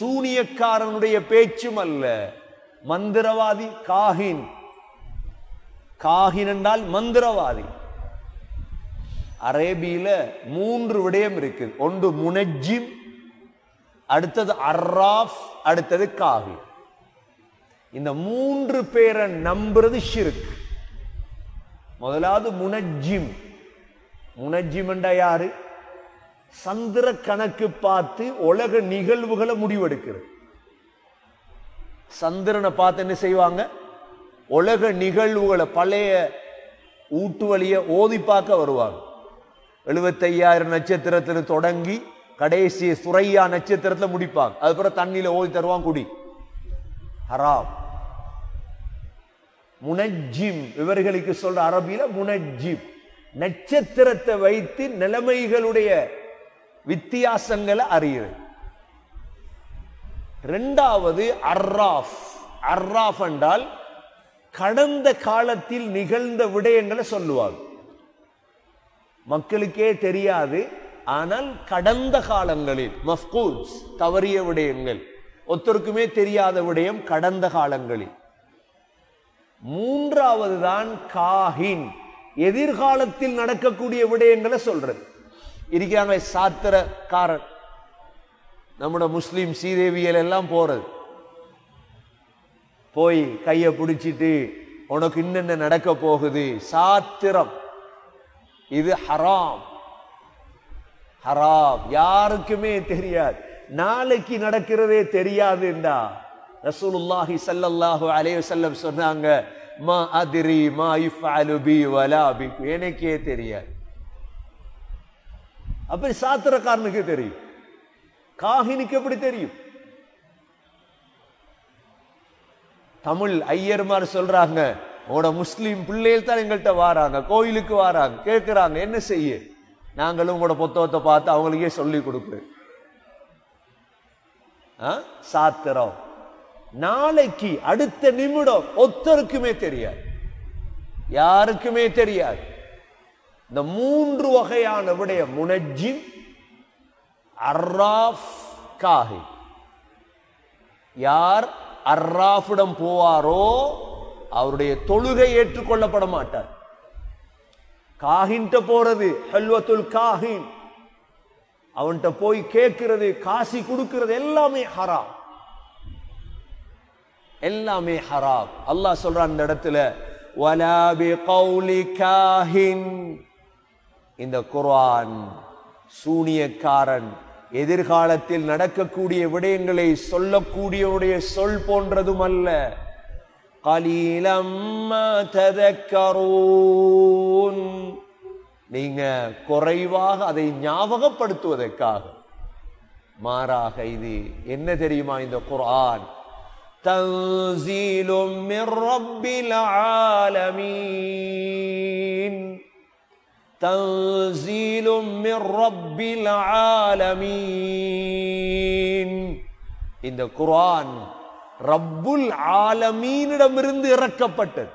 சூனியக்காரனுடைய பேச்சும் அல்ல. மந்திரவாதி காஹின். காஹின் என்றால் மந்திரவாதி. அரேபியில மூன்று விடயம் இருக்கு. ஒன்று முனஜிம் அடுத்தது அர்ராஃப் அடுத்தது காஹி இந்த மூன்று பேரை நம்புறது ஷிருக்கு முதலாவது முனஜிம் முனஜிம் என்றா யாரு? சந்திர கணக்கு பார்த்து உலக நிகழ்வுகளை முடிவெடுக்கிறது. சந்திரனை பார்த்து என்ன செய்வாங்க? உலக நிகழ்வுகளை பழைய ஊட்டு வழிய ஓதி பார்க்க வருவாங்க. எழுபத்தையாயிரம் நட்சத்திரத்தில் தொடங்கி கடைசி சுரையா நட்சத்திரத்தில் முடிப்பாங்க. அதுக்கப்புறம் தண்ணியில ஓதி தருவான் குடி. ஹராம். முனஜிம் இவர்களுக்கு சொல்ற அரபியில முனஜிம் நட்சத்திரத்தை வைத்து நிலைமைகளுடைய வித்தியாசங்களை அறியுது ரெண்டாவது அர்ராஃப். அர்ராஃப் என்றால் கடந்த காலத்தில் நிகழ்ந்த விடயங்களை சொல்லுவாங்க மக்களுக்கே தெரியாது ஆனால் கடந்த காலங்களில் மஃகூஸ் தவறிய விடயங்கள் ஒருத்தருக்குமே தெரியாத விடயம் கடந்த காலங்களில். மூன்றாவது தான் காஹின். எதிர்காலத்தில் நடக்கக்கூடிய விடயங்களை சொல்றது. இருக்கிறாங்க சாத்திரக்காரன். நம்மட முஸ்லீம் சீதேவியல் எல்லாம் போறது. போய் கையை பிடிச்சிட்டு உனக்கு இன்னென்ன நடக்க போகுது? சாத்திரம். இது ஹராம். ஹராம். யாருக்குமே தெரியாது. நாளைக்கு நடக்கிறதே தெரியாதுண்டா. ரசூலுல்லாஹி சல்லல்லாஹு அலைஹி வஸல்லம் சொன்னாங்க மா அதிரி மா இஃப் பி வலா பி எனக்கே தெரியாது. அப்படி சாத்திரக்காரனுக்கு தெரியும். காகினிக்கு எப்படி தெரியும்? தமிழ் ஐயர்மார் சொல்றாங்க. உங்களோட முஸ்லீம் பிள்ளைகள் தான் எங்கள்கிட்ட வாராங்க. கோயிலுக்கு வாராங்க. கேட்குறாங்க என்ன செய்ய? நாங்களும் உங்களோட புத்தகத்தை பார்த்து அவங்களுக்கே சொல்லி கொடுக்குறேன் சாத்திரம். நாளைக்கு அடுத்த நிமிடம் ஒத்தருக்குமே தெரியாது. யாருக்குமே தெரியாது. இந்த மூன்று வகையான விடைய முனஜி அர்ராஃப் காஹி யார் அர்ராஃபிடம் போவாரோ அவருடைய தொழுகை ஏற்றுக்கொள்ளப்பட மாட்டார். காஹின்ட்ட போறது ஹல்வத்துல் காஹின். அவன்கிட்ட போய் கேட்கிறது காசி கொடுக்கிறது எல்லாமே ஹராம். எல்லாமே ஹராம். அல்லாஹ் சொல்றான் இந்த இடத்துல வலாபி பிகௌலி காஹின். இந்த குரான் சூனியக்காரன் எதிர்காலத்தில் நடக்கக்கூடிய விடயங்களை சொல்லக்கூடியவருடைய சொல் போன்றதும் அல்ல நீங்க குறைவாக அதை ஞாபகப்படுத்துவதற்காக. மாறாக இது என்ன தெரியுமா இந்த குர்ஆன்? தன்சீலும் تنزيل من رب العالمين இந்த குரான் ரப்புல் ஆலமீனிடமிருந்து இறக்கப்பட்டது.